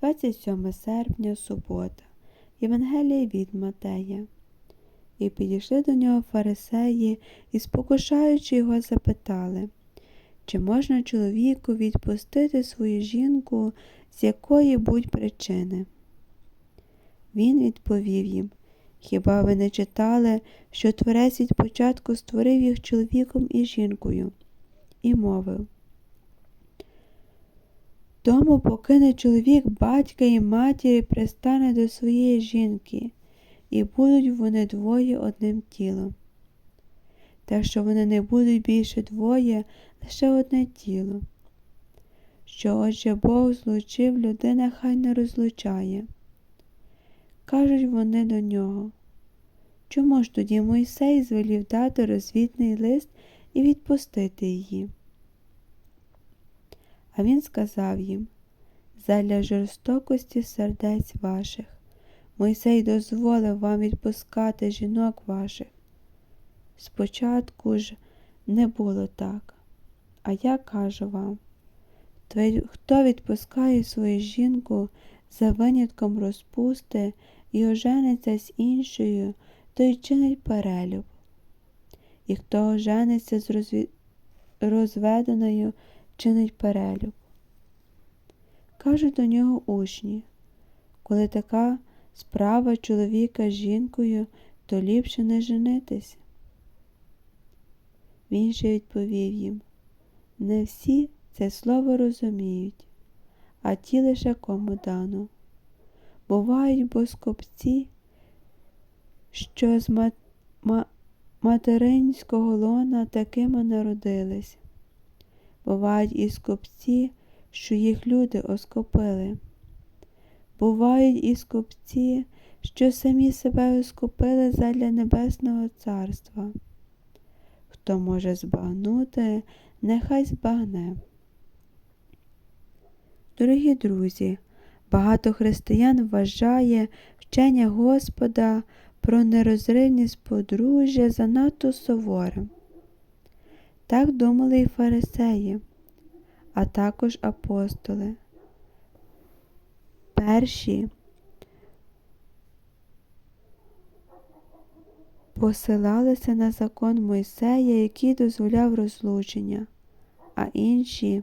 27 серпня, субота. Євангелія від Матея. І підійшли до нього фарисеї і, спокушаючи його, запитали, чи можна чоловіку відпустити свою жінку з якої будь причини. Він відповів їм Хіба ви не читали, що творець від початку створив їх чоловіком і жінкою, і мовив тому покине чоловік батька і матір і пристане до своєї жінки, і будуть вони двоє одним тілом. Та що вони не будуть більше двоє, лише одне тіло. Що отже Бог злучив, людина хай не розлучає. Кажуть вони до нього. Чому ж тоді Мойсей звелів дати розвідний лист і відпустити її? А він сказав їм задля жорстокості сердець ваших. Мойсей дозволив вам відпускати жінок ваших. Спочатку ж не було так, а я кажу вам хто відпускає свою жінку за винятком розпусти і ожениться з іншою, той чинить перелюб. І хто ожениться з розві... розведеною, чинить перелюб. Кажуть до нього учні, коли така справа чоловіка з жінкою, то ліпше не женитись. Він же відповів їм не всі це слово розуміють, а ті лише кому дано. Бувають боскопці, що з ма ма материнського лона такими народились. Бувають і скопці, що їх люди оскопили. Бувають і скопці, що самі себе оскопили задля Небесного Царства. Хто може збагнути, нехай збагне. Дорогі друзі, багато християн вважає вчення Господа про нерозривність подружжя занадто суворим. Так думали і фарисеї, а також апостоли. Перші посилалися на закон Мойсея, який дозволяв розлучення, а інші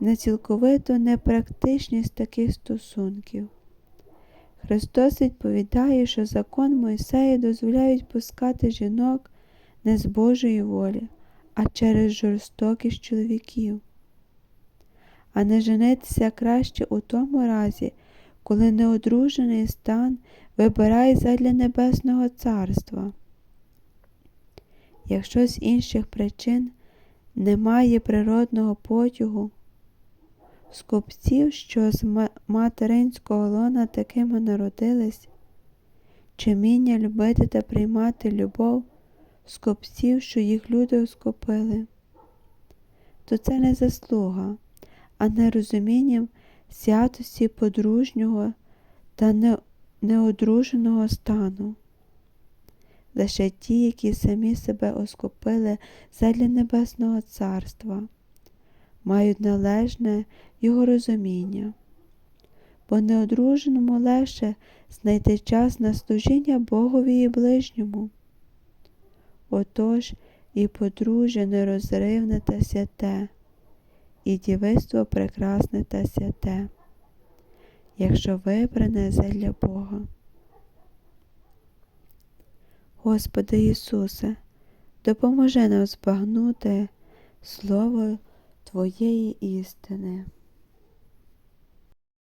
на цілковито непрактичність таких стосунків. Христос відповідає, що закон Мойсея дозволяє пускати жінок не з Божої волі, а через жорстокість чоловіків. А не женитися краще у тому разі, коли неодружений стан вибирає задля Небесного Царства. Якщо з інших причин немає природного потягу, скупців, що з материнського лона такими народились, чи міння любити та приймати любов скопців, що їх люди оскопили, то це не заслуга, а не розумінням святості подружнього та неодруженого стану. Лише ті, які самі себе оскопили задля Небесного Царства, мають належне його розуміння, бо неодруженому легше знайти час на служіння Богові і ближньому. Отож і подружжя нерозривне та святе, і дівиство прекрасне та святе, якщо вибране задля Бога. Господи Ісусе, допоможи нам збагнути Слово Твоєї істини.